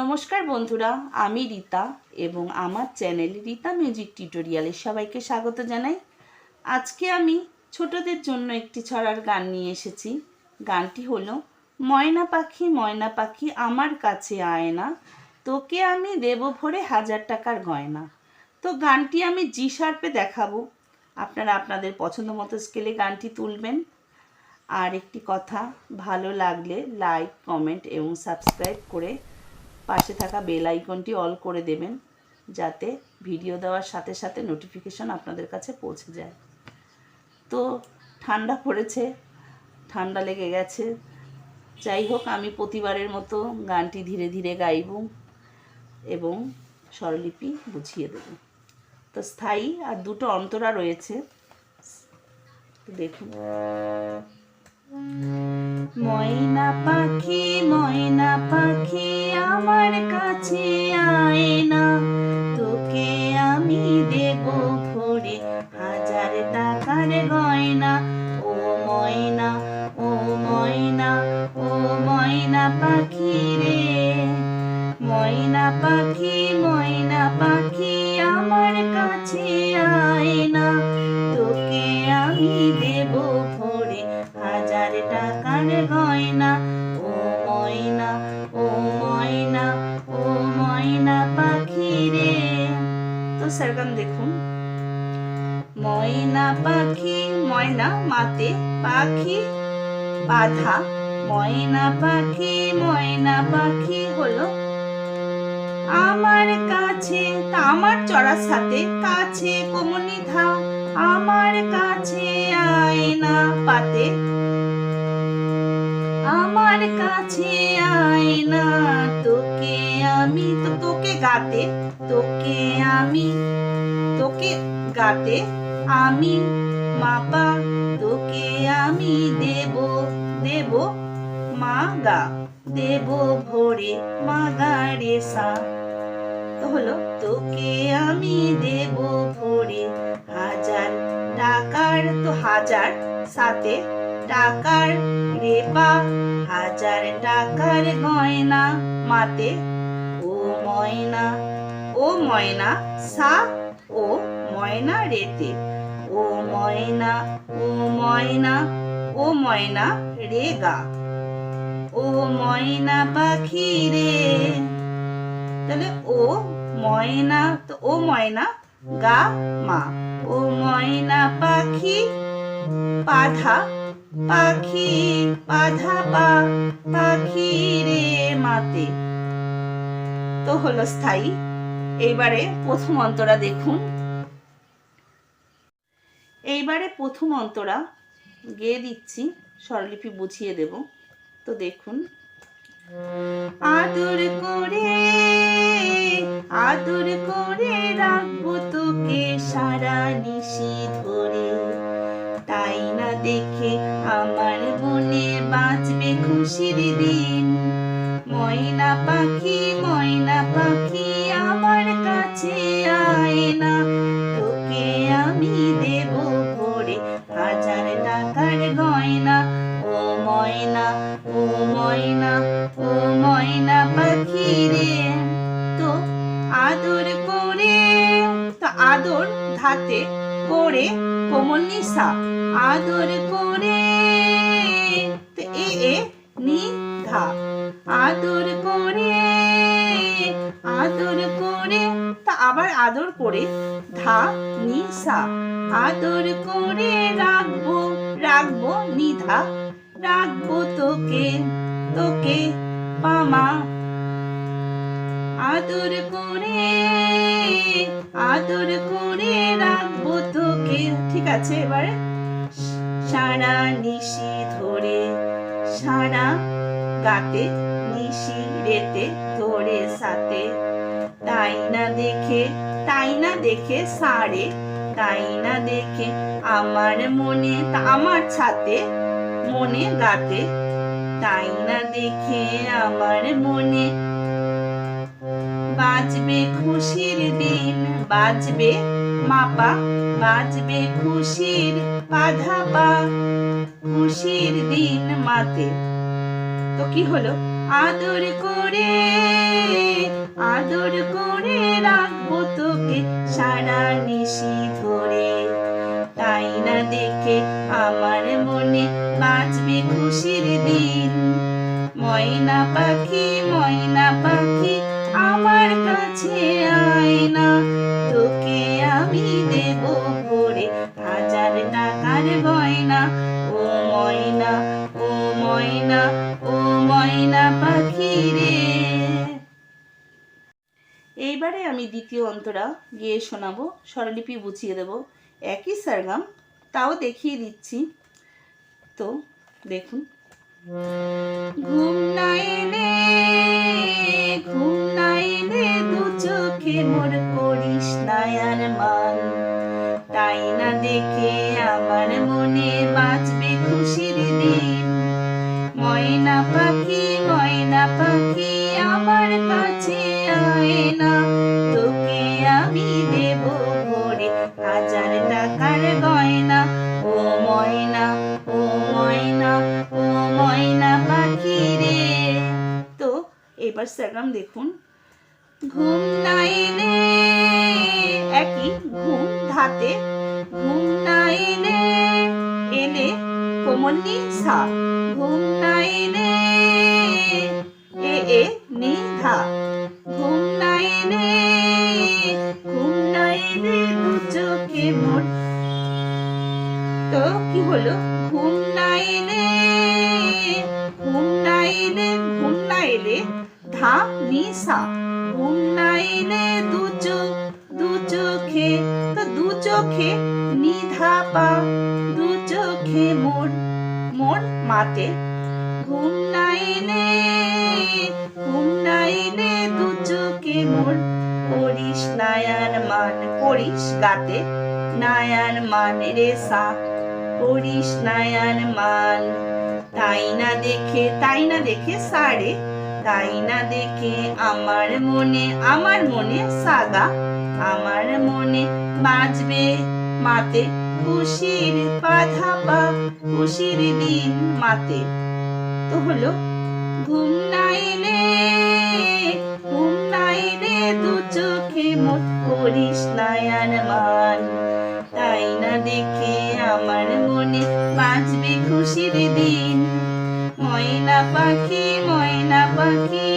নমস্কার বন্ধুরা, আমি রীতা এবং আমার চ্যানেল রীতা মিউজিক টিউটোরিয়ালে সবাইকে স্বাগত জানাই। আজকে আমি ছোটদের জন্য একটি ছড়ার গান নিয়ে এসেছি। গানটি হলো, ময়না পাখি ময়না পাখি, আমার কাছে আয় না, তোকে আমি দেব ভরে হাজার টাকার গয়না। তো গানটি আমি জি শার্পে দেখাবো। আপনারা আপনাদের পছন্দ মতো স্কেলে গানটি তুলবেন। আর একটি কথা, ভালো লাগলে লাইক কমেন্ট এবং সাবস্ক্রাইব করে পাশে থাকা বেল আইকনটি অল করে দেবেন, যাতে ভিডিও দেওয়ার সাথে সাথে নোটিফিকেশন আপনাদের কাছে পৌঁছে যায়। তো ঠান্ডা পড়েছে, ঠান্ডা লেগে গেছে। যাই হোক, আমি প্রতিবারের মতো গানটি ধীরে ধীরে গাইব এবং স্বরলিপি বুঝিয়ে দেব। তো স্থায়ী আর দুটো অন্তরা রয়েছে। দেখুন। ময়না পাখি ময়না পাখি আমার কাছে আয় না। তোকে আমি দেব ভরে হাজার টাকার গয়না। ও ময়না ও ময়না ও ময়না পাখি রে। ময়না পাখি ময়না পাখি আমার কাছে আয় না। তোকে আমি দেব ভরে হাজার টাকার গয়না। ও ময়না ও ময়না স্যারগান দেখুন। ময়না পাখি, ময়না মাতে পাখি, বাধা। ময়না পাখি ময়না পাখি হলো আমার কাছে। আমার চড়ার সাথে কাছে কোমনি ধা। আমার কাছে আয়না পাতে আমার কাছে আয় না। তোকে আমি তো, তোকে গাতে, তোকে আমি, তোকে গাতে আমি মাপা, তোকে আমি দেব দেব মা গা দেব ভরে মা গা রে সা তো হলো, তোকে আমি দেব ভরে। হাজার টাকার তো হাজার সাথে টাকার রেপা হাজার টাকার গয়না মাতে। ও ময়না ও ময়না সা, ও ময়না রেতে। ও ময়না ও ময়না ও ময়না রে গা। ও ময়না পাখি রে। তাহলে ও ময়না, তো ও ময়না গা মা। ও ময়না পাখি পাধা পাখি পাধা পা, পাখি রে মাতে। তো হলো স্থায়ী। এইবারে প্রথম অন্তরা দেখুন। এইবারে প্রথম অন্তরা গেয়ে দিচ্ছি, স্বরলিপি বুঝিয়ে দেব। তো দেখুন। আদর করে আদর করে রাখব তোকে সারা নিশি ধরে। খুশির দিন ময়না পাখি ময়না পাখি আমার কাছে আয় না তোকে আমি দেব হাজার টাকার গয়না। ও ময়না ও ময়না ও ময়না পাখি রে। তো আদর করে, তো আদর ধাতে করে কোমল নিশা। আদর করে এ এ, নি ধা আদর করে আদর করে। তা আবার আদর করে, ধা নিশা আদর করে রাখব রাখব নিধা রাখব তোকে তোকে পামা আদর করে আদর করে রাখব তোকে। ঠিক আছে এবারে? সারা নিশি ধরে সারা গাতে নিশি, রেতে, ধরে সাথে তাই না দেখে, তাই না দেখে সারে, তাই না দেখে আমার মনে, আমার ছাতে মনে গাতে। তাই না দেখে আমার মনে বাজবে খুশির দিন, বাজবে মাপা বাজবে খুশির বাধা পা খুশির দিন মাতে। তো কি হলো? আদর করে আদর করে রাখব তোকে সারা নিশি ধরে। তাই না দেখে আমার মনে বাঁচবে খুশির দিন। ময়না পাখি ময়না পাখি আমার কাছে আয় না, তোকে আমি দেব ভরে হাজার টাকার গয়না। ও ময়না ও ময়না ও ময়না পাখি রে। এইবারে আমি দ্বিতীয় অন্তরা গিয়ে শোনাবো, স্বরলিপি বুঝিয়ে দেব। একই সারগাম, তাও দেখিয়ে দিচ্ছি। তো দেখুন। ঘুম না এলে এবার স্যারাম দেখুন। ঘুম না। এলে একই ঘুম ধাতে। ঘুম না। এলে এলে কোমলনি সা ঘুম না। এলে এ এ নি ধা। ঘুম না। এলে ঘুম না এলে দু চোখে মোর তো কি হলো? ঘুম না। এলে ধা নি সা ঘুম না এলে দু চোখ, তো দু চোখে নিধা পা। দু চোখে মোর মোর মাতে। ঘুম না এলে ঘুম না মোর করিস নায়ার মান, করিস গাতে। নায়ার মান রে সা, করিস নায়ার মান। তাই না দেখে, তাই না দেখে সারে। তাই না দেখে? আমার মনে আমার মনে সাগা আমার মনে বাজবে। মাতে খুশির বাধা পা খুশির দিন মাতে। তো হলো, ঘুম না এলে ঘুম না এলে দু চোখে মুখ করিস নায়ার মান। তাই না দেখে আমার মনে বাঁচবে খুশির দিন। ময়না পাখি ময়না